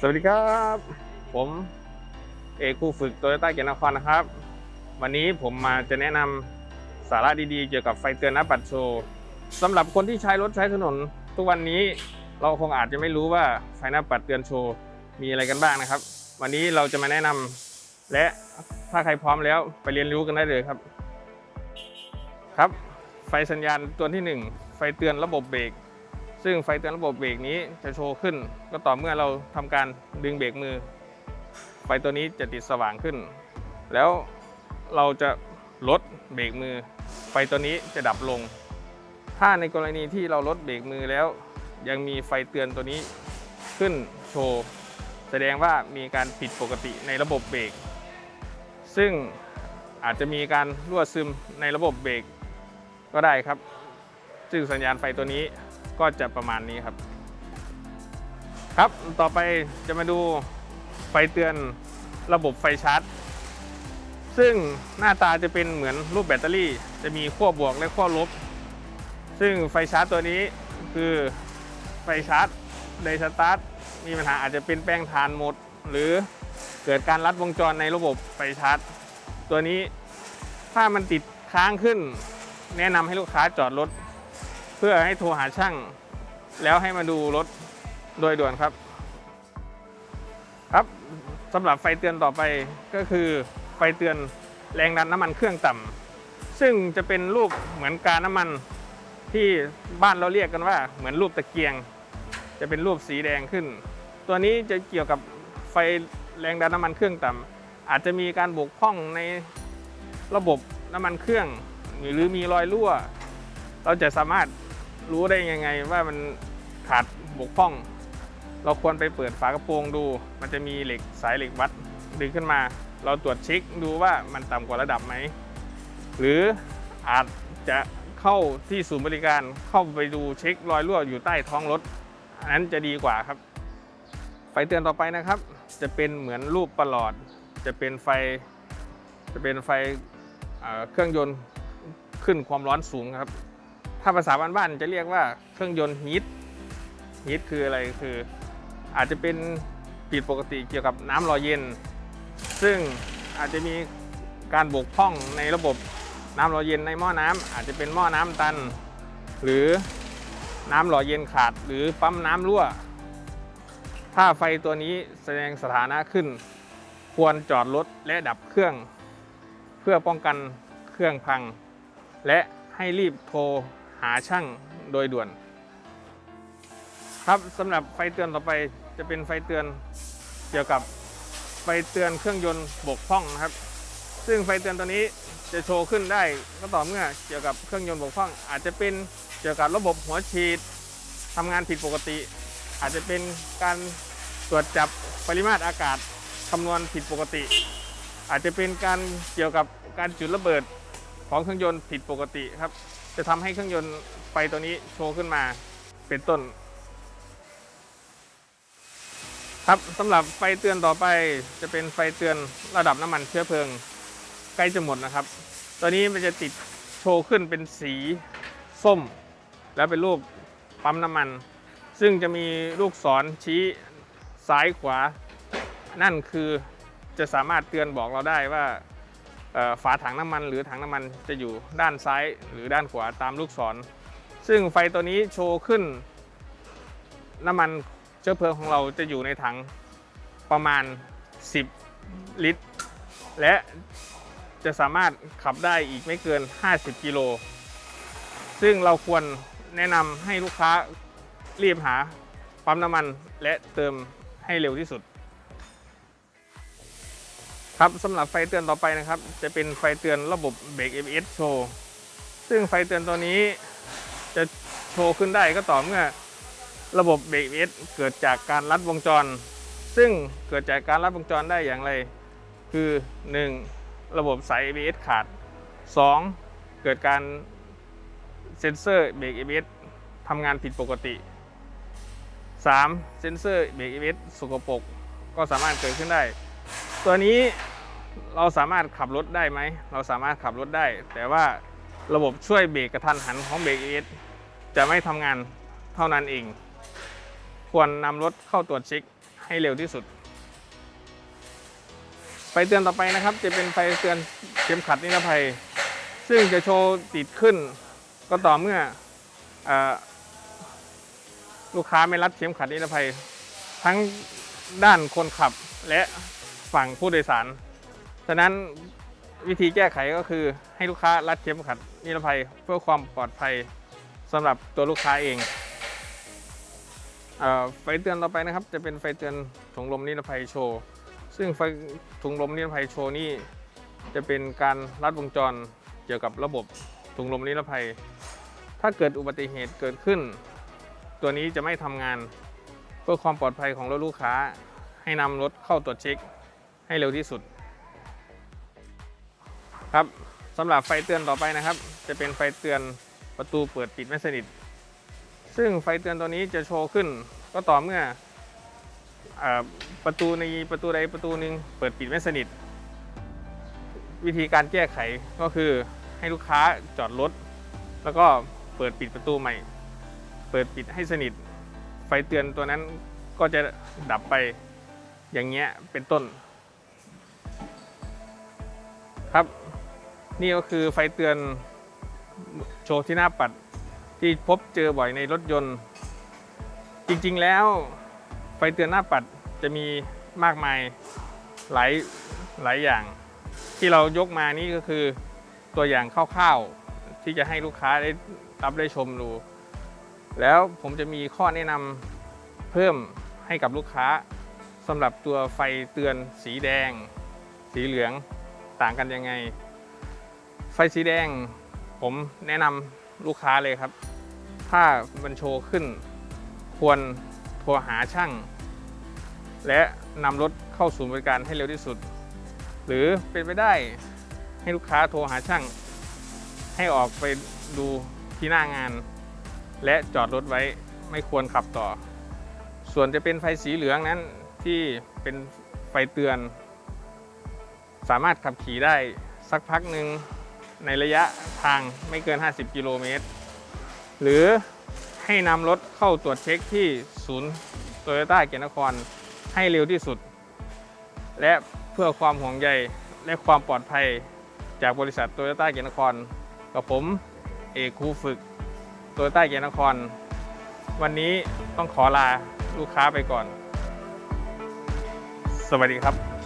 สวัสดีครับ ผมเอกผู้ฝึกโตโยต้าเกียรตินครนะครับ วันนี้ผมมาจะแนะนำสาระดีๆ เกี่ยวกับไฟเตือนหน้าปัดโชว์สำหรับคนที่ใช้รถใช้ถนน ทุกวันนี้เราคงอาจจะไม่รู้ว่าไฟหน้าปัดเตือนโชว์มีอะไรกันบ้างนะครับ วันนี้เราจะมาแนะนำและถ้าใครพร้อมแล้วไปเรียนรู้กันได้เลยครับ ครับ ไฟสัญญาณตัวที่หนึ่งไฟเตือนระบบเบรก ซึ่งไฟเตือนระบบเบรกนี้จะโชว์ขึ้น ก็ต่อเมื่อเราทำการดึงเบรกมือ ไฟตัวนี้จะติดสว่างขึ้น แล้วเราจะลดเบรกมือ ไฟตัวนี้จะดับลง ถ้าในกรณีที่เราลดเบรกมือแล้ว ยังมีไฟเตือนตัวนี้ขึ้นโชว์แสดงว่ามีการผิดปกติในระบบเบรก ซึ่งอาจจะมีการรั่วซึมในระบบเบรกก็ได้ครับ ซึ่งสัญญาณไฟตัวนี้ ก็จะประมาณนี้ครับ ครับต่อไปจะมาดูไฟเตือนระบบไฟชาร์จ ซึ่งหน้าตาจะเป็นเหมือนรูปแบตเตอรี่ จะมีขั้วบวกและขั้วลบ ซึ่งไฟชาร์จตัวนี้คือไฟชาร์จในสตาร์ทมีปัญหาอาจจะเป็นแป้งทานหมด หรือเกิดการลัดวงจรในระบบไฟชาร์จ ตัวนี้ถ้ามันติดค้างขึ้น แนะนำให้ลูกค้าจอดรถ เพื่อให้โทรหาช่าง แล้วให้มาดูรถโดยด่วนครับ ครับสำหรับไฟเตือนต่อไปก็คือไฟเตือนแรงดันน้ำมันเครื่องต่ำซึ่งจะเป็นรูปเหมือนการน้ำมันที่บ้านเราเรียกกันว่า เหมือนรูปตะเกียง จะเป็นรูปสีแดงขึ้น ตัวนี้จะเกี่ยวกับไฟแรงดันน้ำมันเครื่องต่ำอาจจะมีการบกพร่องในระบบน้ำมันเครื่อง หรือมีรอยรั่ว เราจะสามารถ รู้ได้ยังไงว่ามันขาดบกพร่อง เราควรไปเปิดฝากระโปรงดู มันจะมีเหล็กสายเหล็กวัดดึงขึ้นมา เราตรวจเช็คดูว่ามันต่ำกว่าระดับไหม หรืออาจจะเข้าที่ศูนย์บริการเข้าไปดูเช็ครอยรั่วอยู่ใต้ท้องรถ อันนั้นจะดีกว่าครับ ไฟเตือนต่อไปนะครับ จะเป็นเหมือนรูปประหลอด จะเป็นไฟ จะเป็นไฟเเครื่องยนต์ขึ้นความร้อนสูงครับ ถ้าภาษาบ้านๆจะเรียกว่าเครื่องยนต์ฮีทฮีทคืออะไรคือ อาจจะเป็นผิดปกติเกี่ยวกับน้ำหล่อเย็น ซึ่งอาจจะมีการบกพร่องในระบบน้ำหล่อเย็นในหม้อน้ำอาจจะเป็นหม้อน้ำตัน หรือน้ำหล่อเย็นขาดหรือปั๊มน้ำรั่ว ถ้าไฟตัวนี้แสดงสถานะขึ้น ควรจอดรถและดับเครื่อง เพื่อป้องกันเครื่องพัง และให้รีบโทร หาช่างโดยด่วน ครับสำหรับไฟเตือนต่อไปจะเป็นไฟเตือนเกี่ยวกับไฟเตือนเครื่องยนต์บกพร่องนะครับ ซึ่งไฟเตือนตัวนี้จะโชว์ขึ้นได้ก็ต่อเมื่อเกี่ยวกับเครื่องยนต์บกพร่อง อาจจะเป็นเกี่ยวกับระบบหัวฉีดทำงานผิดปกติ อาจจะเป็นการตรวจจับปริมาตรอากาศคำนวณผิดปกติ อาจจะเป็นการเกี่ยวกับการจุดระเบิดของเครื่องยนต์ผิดปกติครับ จะทำให้เครื่องยนต์ไฟตัวนี้โชว์ขึ้นมาเป็นต้น ครับสำหรับไฟเตือนต่อไปจะเป็นไฟเตือนระดับน้ำมันเชื้อเพลิง ใกล้จะหมดนะครับ ตัวนี้มันจะติดโชว์ขึ้นเป็นสีส้ม แล้วเป็นรูปปั๊มน้ำมัน ซึ่งจะมีลูกศรชี้ซ้ายขวา นั่นคือจะสามารถเตือนบอกเราได้ว่า ฝาถังน้ำมัน หรือถังน้ำมันจะอยู่ด้านซ้ายหรือด้านขวาตามลูกศร ซึ่งไฟตัวนี้โชว์ขึ้น น้ำมันเชื้อเพลิงของเราจะอยู่ในถังประมาณ 10 ลิตร และจะสามารถขับได้อีกไม่เกิน 50 กิโล ซึ่งเราควรแนะนำให้ลูกค้ารีบหาปั๊มน้ำมันและเติมให้เร็วที่สุด ครับสำหรับไฟเตือนต่อไปนะครับ จะเป็นไฟเตือนระบบเบรก ABS โชว์ซึ่งไฟเตือนตัวนี้จะโชว์ขึ้นได้ก็ต่อเมื่อระบบเบรก ABS เกิดจากการลัดวงจร ซึ่งเกิดจากการลัดวงจรได้อย่างไร คือ 1. ระบบสาย ABS ขาด 2. เกิดการเซ็นเซอร์เบรก ABS ทำงานผิดปกติ 3. เซ็นเซอร์เบรก ABS สกปรกก็สามารถเกิดขึ้นได้ ตัวนี้ เราสามารถขับรถได้ไหม เราสามารถขับรถได้ แต่ว่าระบบช่วยเบรกกระทันหันของเบรก ABS จะไม่ทำงานเท่านั้นเอง ควรนำรถเข้าตรวจเช็คให้เร็วที่สุด ไฟเตือนต่อไปนะครับ จะเป็นไฟเตือนเข็มขัดนิรภัย ซึ่งจะโชว์ติดขึ้น ก็ต่อเมื่อออลูกค้าไม่รัดเข็มขัดนิรภัย ทั้งด้านคนขับและฝั่งผู้โดยสาร ฉะนั้นวิธีแก้ไขก็คือให้ลูกค้ารัดเข็มขัดนิรภัยเพื่อความปลอดภัยสำหรับตัวลูกค้าเองเอไฟเตือนต่อไปนะครับ จะเป็นไฟเตือนถุงลมนิรภัยโชว์ ซึ่งไฟถุงลมนิรภัยโชว์นี่จะเป็นการรัดวงจรเกี่ยวกับระบบถุงลมนิรภัย ถ้าเกิดอุบัติเหตุเกิดขึ้น ตัวนี้จะไม่ทำงาน เพื่อความปลอดภัยของรถลูกค้า ให้นำรถเข้าตรวจเช็คให้เร็วที่สุด ครับสำหรับไฟเตือนต่อไปนะครับ จะเป็นไฟเตือนประตูเปิดปิดไม่สนิท ซึ่งไฟเตือนตัวนี้จะโชว์ขึ้น ก็ต่อเมื่ออประตูในประตูใดประตูหนึ่งเปิดปิดไม่สนิท วิธีการแก้ไขก็คือให้ลูกค้าจอดรถแล้วก็เปิดปิดประตูใหม่ เปิดปิดให้สนิท ไฟเตือนตัวนั้นก็จะดับไปอย่างเงี้ยเป็นต้น ครับ นี่ก็คือไฟเตือนโชว์ที่หน้าปัดที่พบเจอบ่อยในรถยนต์ จริงๆแล้วไฟเตือนหน้าปัดจะมีมากมายหลายหลายอย่าง ที่เรายกมานี่ก็คือตัวอย่างคร่าวๆที่จะให้ลูกค้าได้รับได้ชมดู แล้วผมจะมีข้อแนะนำเพิ่มให้กับลูกค้าสำหรับตัวไฟเตือนสีแดง สีเหลืองต่างกันยังไง ฟสีแดง ผมแนะนำลูกค้าเลยครับ ถ้ามันโชว์ขึ้น ควรโทรหาช่าง และนำรถเข้าศูนย์บริการให้เร็วที่สุด หรือเป็นไปได้ให้ลูกค้าโทรหาช่าง ให้ออกไปดูที่หน้างาน และจอดรถไว้ไม่ควรขับต่อ ส่วนจะเป็นไฟสีเหลืองนั้นที่เป็นไฟเตือน สามารถขับขี่ได้สักพักหนึ่ง ในระยะทางไม่เกิน 50 กิโลเมตร หรือให้นำรถเข้าตรวจเช็คที่ศูนย์โตโยต้าเกียรตินครให้เร็วที่สุด และเพื่อความห่วงใยและความปลอดภัยจากบริษัทโตโยต้าเกียรตินคร กับผมเอกครูฝึกโตโยต้าเกียรตินคร วันนี้ต้องขอลาลูกค้าไปก่อน สวัสดีครับ